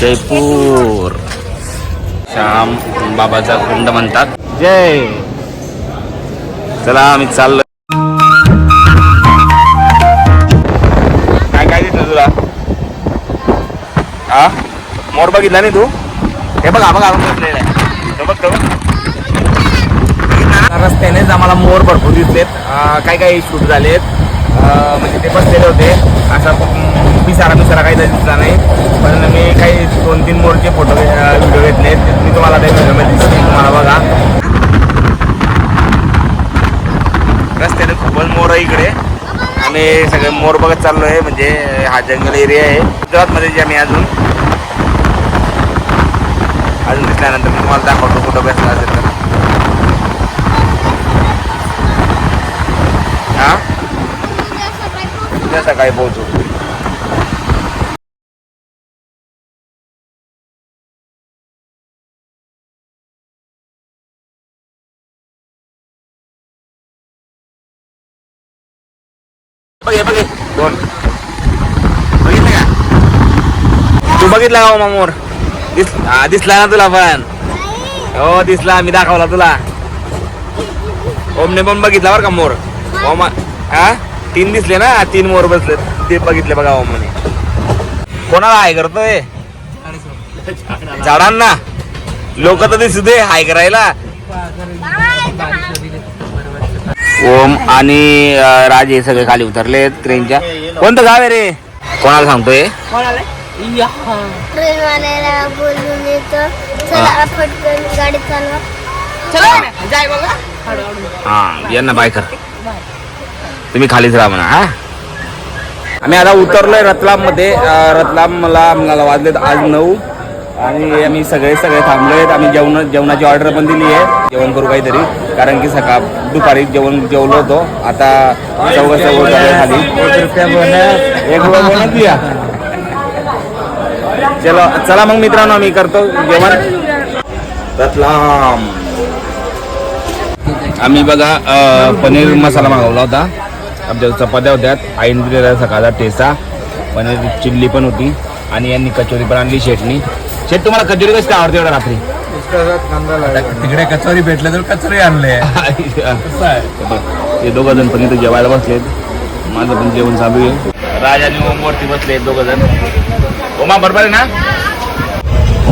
जयपूर. श्याम बाबाचा कुंड म्हणतात. जय. चला आम्ही चाललो काय काय दिसलं तुला? हा? मोर बघितला नाही तू? हे बघ बघ आपण बसलेला आहे. तो बघ तो बघ. रस्त्यानेच आम्हाला मोर भरपूर दिसलेत. अं, काही काही शूट झालेत? म्हणजे ते बसलेले होते. असा दुसरा काही दिसला नाही. पण मी काही दोन तीन मोरचे फोटो व्हिडिओ घेतले मी तुम्हाला ते व्हिडिओमध्ये दिसतील तुम्हाला बघा. रस्त्याने खूपच मोर आहे इकडे. आम्ही सगळे मोर बघत चाललो आहे म्हणजे हा जंगल एरिया आहे. गुजरातमध्ये जे आम्ही अजून अजून दिसल्यानंतर मी तुम्हाला दाखवतो कुठं बसला असेल तर. हा? उद्या सकाळी पोहोचू बघे बघे दोन बघितलं का तू बघितला का हो मामोर? दिस दिसला ना तुला पण. हो दिसला. मी दाखवला तुला. ओमने पण बघितला बरं का मोर? ओमा हा तीन दिसले ना? तीन मोर बसले. ते बघितले बघा ओमने. कोणाला हाय करतोय? झाडांना. लोक तर दिसू दे हाय करायला. ओम आणि राजे सगळे खाली उतरले ट्रेनच्या. कोणतं गाव आहे रे? कोणाला सांगतोय? ट्रेनवाल्याला बोलून येतो. चला पटकन गाडी चालवा. हा यांना बाय कर. तुम्ही खालीच राहा म्हणा हा. आम्ही आता उतरलोय रतलाममध्ये रतलाम मला आम्हाला वाजलेत आज नऊ. आणि आम्ही सगळे सगळे थांबलोय. आम्ही जेवण जेवणाची ऑर्डर पण दिली आहे. जेवण करू काहीतरी. कारण की सकाळ दुपारी जेवण जेवलो होतो. आता चौघ चौघ खाली. एक रुपया bonus दिया. चलो चला मग मित्रांनो आम्ही करतो जेवण. रतलाम. आम्ही बघा पनीर मसाला मागवला होता. आमच्या चपात्या होत्या आईने दिलेला सकाळचा ठेसा पनीर चिल्ली पण होती. आणि यांनी कचोरी पण आणली शेटनी. शेट तुम्हाला कचोरी कशी आवडते एवढ्या रात्री? तिकडे कचोरी भेटले तर कचोरी आणले. हे दोघं जण पण इथं जेवायला बसलेत. माझं पण जेवण चालू आहे. राज आणि ओम वरती बसले दोघं जण. ओमा बरोबर आहे ना?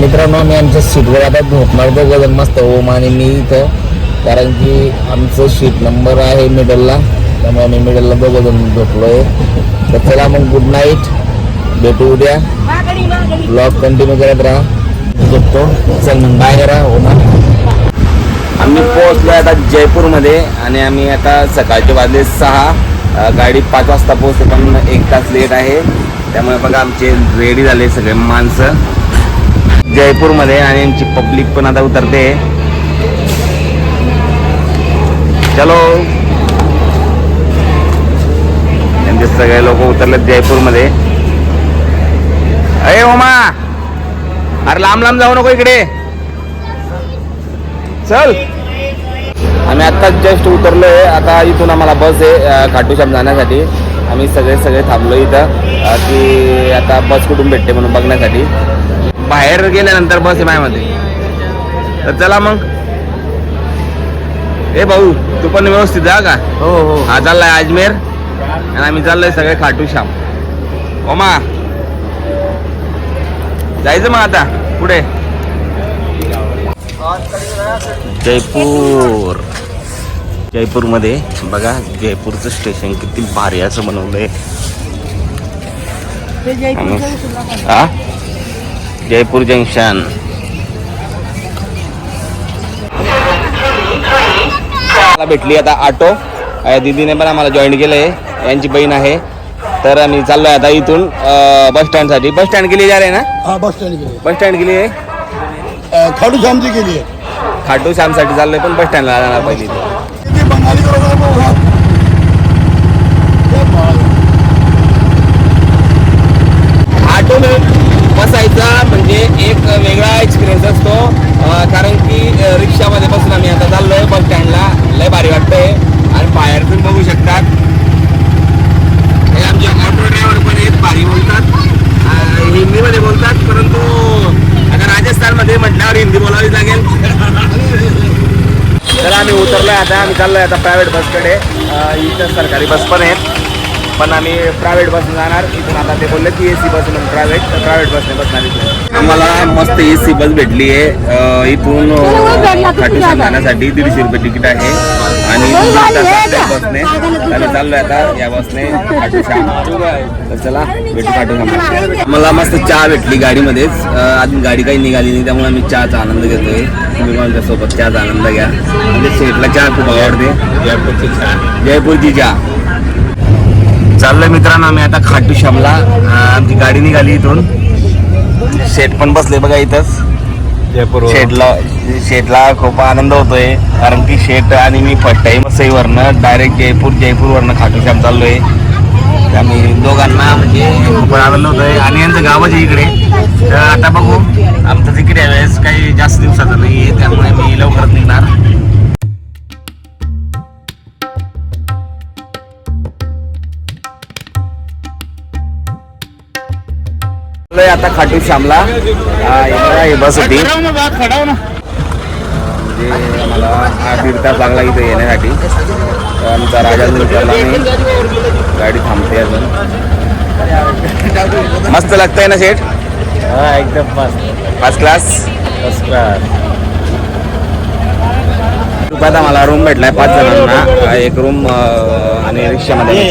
मित्रांनो मी आमच्या सीटवर आता झोपणार दोघं जण. मस्त ओम आणि मी इथं. कारण की आमचं सीट नंबर आहे मिडलला त्यामुळे आम्ही मिडलला दोघं जण झोपलोय. तर चला मग गुड नाईट भेटू उद्या. ब्लॉग कंटिन्यू करत राहा. झोपतो. चल मग बाय करा ओमा. आम्ही पोहोचलो आता जयपूरमध्ये आणि आम्ही आता सकाळचे वाजले सहा. गाडी पाच वाजता पोहोचते पण एक तास लेट आहे. त्यामुळे बघा आमचे रेडी झाले सगळे माणसं. जयपूरमध्ये आणि आमची पब्लिक पण आता उतरते. चलो. यांचे सगळे लोक उतरलेत जयपूरमध्ये. अरे ओमा अरे लांब लांब जाऊ नको इकडे. चल. आम्ही आता जस्ट उतरलोय. आता इथून आम्हाला बस आहे खाटूश्याम जाण्यासाठी. आम्ही सगळे सगळे थांबलो इथं की आता बस कुठून भेटते म्हणून बघण्यासाठी. बाहेर गेल्यानंतर बस आहे माझ्यामध्ये. तर चला मग. ए भाऊ तू पण व्यवस्थित जा का? हो हो. हा चाललाय अजमेर. आणि आम्ही चाललोय सगळे खाटूश्याम ओमा. जायचं मग आता. पुढे. जयपूर. जयपूरमध्ये बघा जयपूरचं स्टेशन किती भारी असं बनवलंय. हा जयपूर जंक्शन मला भेटली आता ऑटो. दीदीने पण आम्हाला जॉईन केलंय. यांची बहीण आहे. तर आम्ही चाललोय आता इथून बस स्टँडसाठी. बस स्टँड के लिए जा रहे हैं ना? हाँ बस स्टैंड बस स्टँड के लिए खाटू श्याम जी के लिए खाटू श्यामसाठी चाललोय पण बस स्टँडला जाणार पहिली इथं. ये बंगाली ऑटो बसायचा म्हणजे एक वेगळा एक्सपिरियन्स असतो. अं, कारण की अं, रिक्षामध्ये बसून आम्ही आता चाललोय बस स्टँडला लय भारी वाटतंय. आणि बाहेर पण बघू शकतात. गाडी बोलावी लागेल. तर आम्ही उतरलोय आता आम्ही चाललोय आता प्रायव्हेट बसकडे इथं सरकारी बस पण आहेत. पण आम्ही प्रायव्हेट बसने जाणार. इथून आता ते बोलले की ए सी बस म्हणून प्रायव्हेट तर प्रायव्हेट बसने बसणार इथून. आम्हाला मस्त ए सी बस भेटली आहे इथून जाण्यासाठी दीडशे रुपये तिकीट आहे. आणि बसने. चाललोय आता या बसने. खाटू श्याम तर चला भेटू श्याम मला मस्त चहा भेटली गाडीमध्येच. अजून गाडी काही निघाली नाही त्यामुळे आम्ही चहाचा आनंद घेतोय. तुम्ही माझ्या सोबत चहाचा आनंद घ्या. म्हणजे सेटला चहा खूप आवडते. जयपूरची चहा. जयपूरची चहा. चाललोय मित्रांनो आम्ही आता खाटू श्यामला. आमची गाडी निघाली इथून. शेट पण बसले बघा इथंच. जयपूर शेटला शेटला खूप आनंद होतोय. कारण की शेट आणि मी फर्स्ट टाइम सईवरनं डायरेक्ट जयपूर जयपूरवरनं खाटू श्याम चाललोय. आम्ही दोघांना म्हणजे खूप आनंद होतोय. आणि यांचं गावच आहे इकडे. तर आता बघू. आमचं तिकडे यावेळेस काही जास्त दिवसाचं नाही आहे त्यामुळे मी लवकरच निघणार. चाललोय आता खाटू श्यामला. आ, इकडं ही बस होती म्हणजे मला हा दीड तास लागला इथे येण्यासाठी. तर आमचा राजा गाडी थांबते अजून. मस्त लागतंय ना शेठ हा एकदम मस्त. फर्स्ट क्लास फर्स्ट क्लास रुपयात आम्हाला रूम भेटलाय पाच जणांना. एक रूम आणि रिक्षामध्ये मी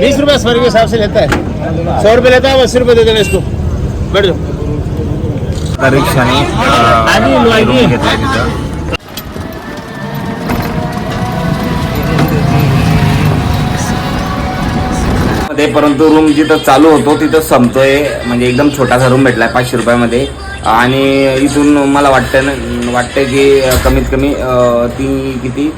बीस रुपये सफर के हिसाब से लेता है। सौ रुपये लेता है अस्सी रुपये दे देना इसको। बैठ जाओ। रिक्षाने घेतलाय तिथं मध्ये परंतु रूम जिथं चालू होतो तिथं संपतोय. म्हणजे एकदम छोटासा रूम भेटलाय पाचशे रुपयामध्ये. आणि इथून मला वाटतं ना वाटतं की कमीत कमी ती किती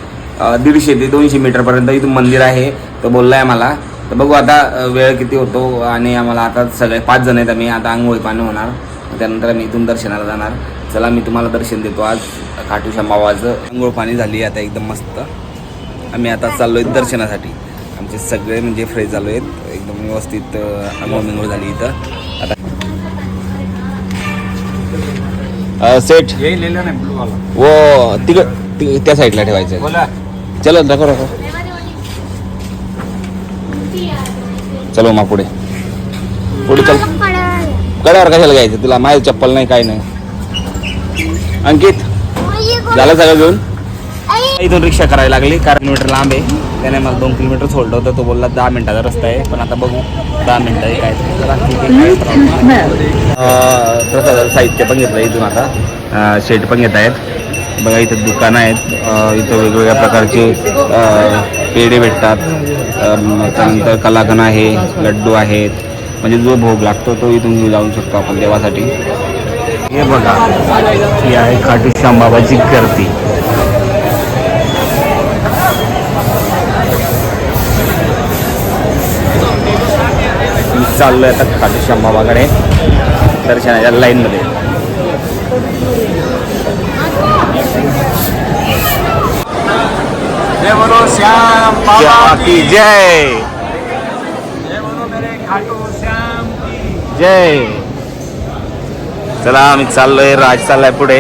दीडशे ते दोनशे मीटरपर्यंत इथून मंदिर आहे. तो बोललाय मला. तर बघू आता वेळ किती होतो आणि आम्हाला आता सगळे पाच जण आहेत आम्ही. आता आंघोळी पाणी होणार. त्यानंतर आम्ही इथून दर्शनाला जाणार. चला मी तुम्हाला दर्शन देतो आज. खाटूश्याम बाबाचं आंघोळ पाणी झाली आता एकदम मस्त. आम्ही आता चाललोय दर्शनासाठी. आमचे सगळे म्हणजे फ्रेश झालो आहेत एकदम व्यवस्थित आंघोळ मिंगोळ झाली इथं. आता वाला वो तिक ति- त्या साईडला ठेवायचं बोला. चलो दाखव दाखव चलो मा पुढे. पुढे चल. कड्यावर कशाला घ्यायचं? तुला माझी चप्पल नाही काय नाही. अंकित झालं सगळं घेऊन? इथून रिक्षा करायला लागली. कारण किलोमीटर लांब आहे. त्याने मला दोन किलोमीटर सोडलं होतं. तो बोलला दहा मिनिटाचा रस्ता आहे. पण आता बघू दहा मिनिटं आहे काय प्रसादाचं साहित्य पण घेतलं इथून आता. शेट पण घेत आहेत. बघा इथं दुकानं आहेत. इथं वेगवेगळ्या प्रकारचे पेढे भेटतात. त्यानंतर कलाकन आहे लड्डू आहेत. म्हणजे जो भोग लागतो तो इथून घेऊन जाऊ शकतो आपण देवासाठी. हे बघा ही आहे खाटू श्यामबाबाची गर्दी. चाललंय चाललोय आता खाटू श्यामबाबाकडे दर्शनाच्या लाईनमध्ये. जय बोलो श्याम बाबा की। जय जय। बोलो मेरे खाटू श्याम की। जय। चला आम्ही चाललोय राज चाललाय पुढे.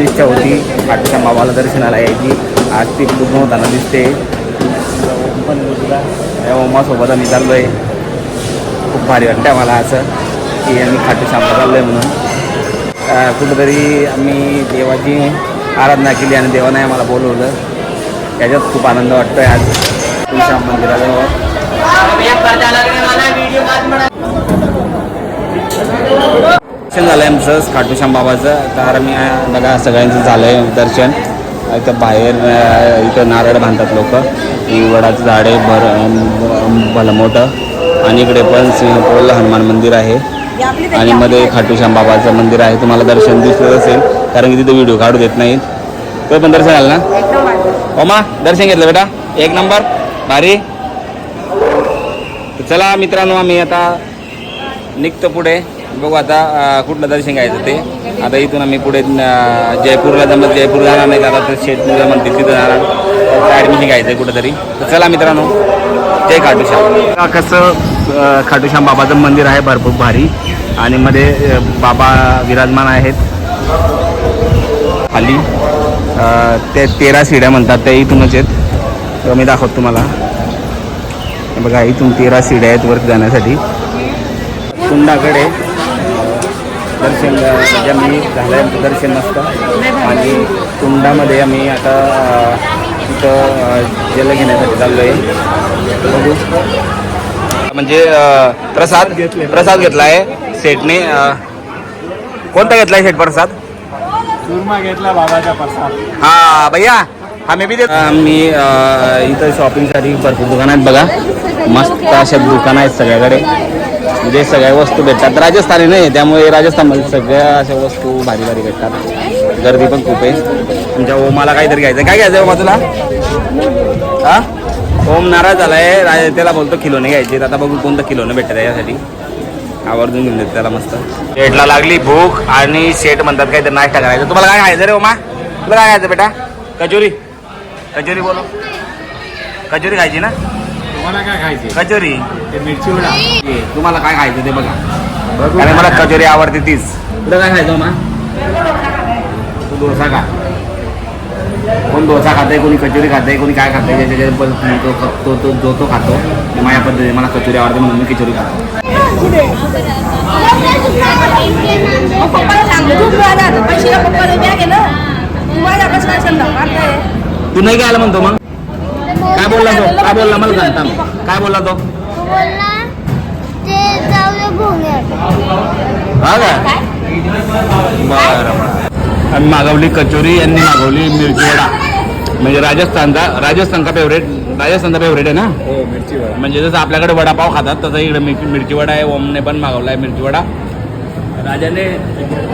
इच्छा होती खाटूच्या मामाला दर्शनाला यायची. आज ती पूर्ण होताना दिसते. ओमासोबत आम्ही चाललोय. खूप भारी वाटतंय मला असं की आम्ही खाटू श्यामला चाललोय म्हणून. कुठंतरी आम्ही देवाची आराधना केली आणि देवाने आम्हाला बोलवलं. त्याच्यात खूप आनंद वाटतोय आज. खाटू मंदिराजवळ. दर्शन झालं आमचं खाटूश्याम बाबाचं. तर मी बघा सगळ्यांचं झालं आहे दर्शन. इथं बाहेर इथं नारळ बांधतात लोक. वडाचं झाड आहे भर भलं मोठं आणि इकडे पण सिंहपोल हनुमान मंदिर आहे. आणि मध्ये खाटूश्याम बाबाचं मंदिर आहे. तुम्हाला दर्शन दिसत असेल कारण की तिथे व्हिडिओ काढू देत नाहीत. तो पण दर्शन आलं ना? ओमा दर्शन घेतलं बेटा. एक नंबर. भारी. चला मित्रांनो आम्ही आता निघतो पुढे. बघू आता कुठलं दर्शन घ्यायचं ते. आता इथून आम्ही पुढे जयपूरला जमलं जयपूर जाणार नाही आता तर शेत म्हणते तिथं जाणार. ॲडमिशन घ्यायचं आहे कुठंतरी. तर चला मित्रांनो जय खाटूश्याम. कसं खाटूश्याम बाबाचं मंदिर आहे भरपूर भारी. आणि मध्ये बाबा विराजमान आहेत. खाली. ते तेरा शिड्या म्हणतात त्या इथूनच आहेत. तर मी दाखवतो तुम्हाला. बघा इथून तेरा शिड्या आहेत वर जाण्यासाठी. कुंडाकडे दर्शन म्हणजे आम्ही झालं आमचं दर्शन नसतं आणि कुंडामध्ये आम्ही आता तिथं जल घेण्यासाठी चाललो आहे बघू. म्हणजे प्रसाद प्रसाद प्रसाद घेतला आहे सेटने कोणता घेतला आहे सेट प्रसाद? चुरमा घेतला बाबाचा प्रसाद. हा भैया हा मी बी देतो मी अं, इथं शॉपिंगसाठी भरपूर दुकानं आहेत बघा. मस्त अशा दुकानं आहेत सगळ्याकडे. म्हणजे सगळ्या वस्तू भेटतात. राजस्थानी नाही त्यामुळे राजस्थानमध्ये सगळ्या अशा वस्तू भारी भारी भेटतात. गर्दी पण खूप आहे. तुमच्या ओमाला काहीतरी घ्यायचं काय घ्यायचं ओमा तुला? हा? ओम नाराज झालाय. रा- त्याला बोलतो किलोने घ्यायचे. आता बघू कोणतं किलोने भेटतं यासाठी आवर्जून घेऊन देतो त्याला मस्त. शेटला लागली भूक आणि शेट म्हणतात काहीतरी नाश्ता करायचा. तुम्हाला काय खायचं रे ओमा तुला काय खायचं बेटा? कचोरी. कचोरी बोलो. कचोरी खायची ना? तुम्हाला काय खायचे कचोरी. ते मिरची वडा. तुम्हाला काय खायचं ते बघा. कारण मला कचोरी आवडते तीच. तुला काय खायचं ओमा तू डोसा खा. कोण डोसा खाते कोणी कचोरी खाते कोणी काय खाते ज्याच्या तो तो तो जो तो खातो. माझ्या पद्धतीने मला कचोरी आवडते म्हणून मी कचोरी खातो. तू नाही काय म्हणतो मग? काय बोलला तो? काय बोलला? मला सांग थांब. काय बोलला तो? हा का? बरं आम्ही मागवली कचोरी यांनी मागवली मिरची वडा. म्हणजे राजस्थानचा राजस्थानचा फेवरेट राजस्थानचा फेवरेट आहे ना? हो मिरची वडा. म्हणजे जसं आपल्याकडे वडापाव खातात तसं इकडे मिरची मिरची वडा आहे ओमने पण मागवला आहे मिरची वडा. राजाने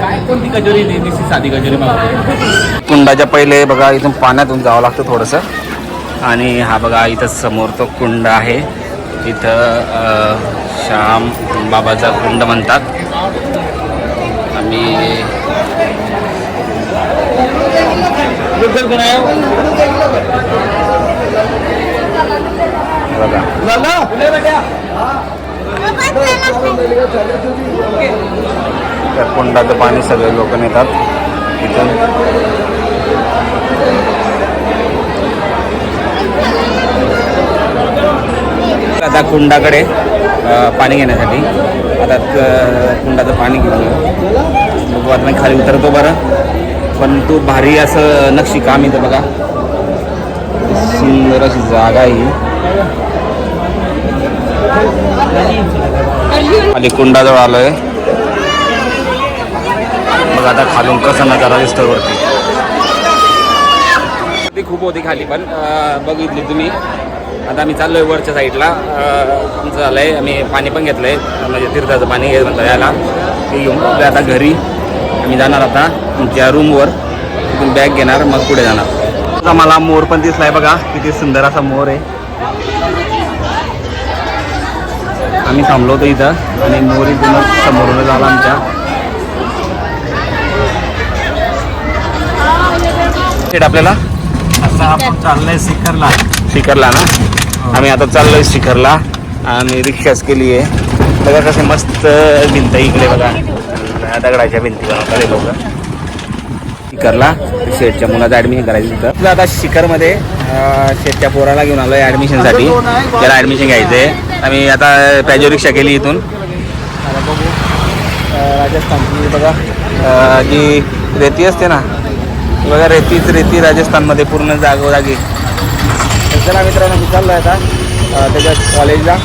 काय कोणती कचोरी ती दिसती साधी कचोरी मागवली? कुंडाच्या पहिले बघा इथून पाण्यातून जावं लागतं थोडंसं. आणि हा बघा इथं समोर तो कुंड आहे. इथं श्याम बाबाचा कुंड म्हणतात. आम्ही बघा त्या कुंडाचं पाणी सगळे लोक नेतात. इथून आता कुंडाकडे पाणी घेण्यासाठी. आता कुंडाचं पाणी घेऊन. बघू आता मी खाली उतरतो बरं. पण तू भारी असं नक्षी काम इथं बघा. सुंदर अशी जागा आहे ही. खाली कुंडाजवळ आलोय. बघ आता खालून कसा नजारा दिसतो वरती. ती खूप होती खाली पण बघितली तुम्ही. आता आम्ही चाललोय वरच्या साईडला. तुमचं आमचं झालंय आम्ही पाणी पण घेतलंय. म्हणजे तीर्थाचं पाणी घेतलं म्हणतात याला. ते घेऊन आता घरी. आम्ही जाणार आता तुमच्या रूमवर. तिथून बॅग घेणार मग पुढे जाणार. मला मोर पण दिसलाय बघा. किती सुंदर असा मोर आहे. आम्ही थांबलो होतो इथं आणि मोर इथूनच समोरूनच आला आमच्या. शेट आपल्याला? आता आपण चाललंय शिखरला शिखरला ना? आम्ही आता चाललोय शिखरला आणि रिक्षाच केली आहे बघा कसे मस्त भिंत इकडे बघा. दगडाच्या भिंती बनवतात लोक शिखरला शेटच्या मुलाचं ऍडमिशन करायचं तिथं आपलं आता शिखरमध्ये अं, शेटच्या पोराला घेऊन आलोय ऍडमिशनसाठी त्याला ऍडमिशन घ्यायचं आहे आम्ही आता पॅजो रिक्षा केली इथून. बघू. राजस्थानची बघा अं, जी रेती असते ना ती बघा रेतीच रेती राजस्थानमध्ये पूर्ण जागोजागी. चला मित्रांनो मी चाललो आहे आता त्याच्या कॉलेजला.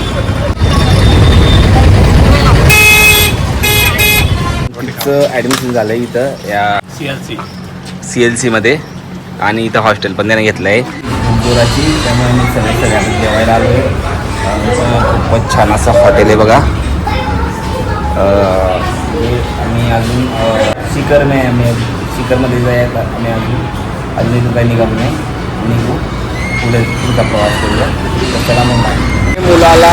तिचं ॲडमिशन झालं आहे इथं या सीएलसी सी. एल सीमध्ये आणि इथं हॉस्टेल पण त्याने घेतलं आहे गुराची त्यामुळे मी सगळे सगळ्यांना जेवायला आलो आहे खूपच छान असं हॉटेल आहे बघा. आम्ही अजून अं, नाही आम्ही शिखरमध्ये जायचं आम्ही अजून अजून इथं काही निघालो नाही. निघू. पुढे पुढचा प्रवास करूया. तर चला मग मुलाला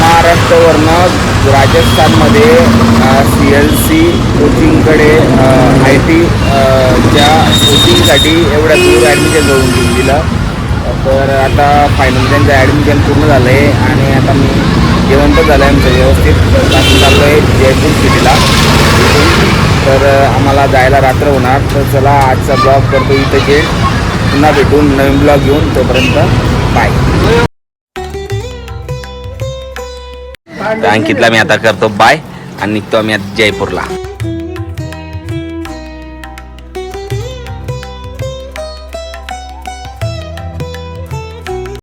महाराष्ट्रावरनं राजस्थानमध्ये सी एल सी कोचिंगकडे आय टीच्या कोचिंगसाठी एवढ्या दूर ॲडमिशन करून घेऊन दिलं. तर आता फायनल त्यांचं ॲडमिशन पूर्ण झालं आहे आणि आता मी जेवण पण झालं आहे आमचं व्यवस्थित. आम्ही चाललो आहे जयपूर सिटीला. तर आम्हाला जायला रात्र होणार. तर चला आजचा ब्लॉग करतो इथे जे पुन्हा भेटून नवीन ब्लॉग घेऊन. तोपर्यंत बाय अंकितला मी आता करतो. बाय आणि निघतो आम्ही आता जयपूरला.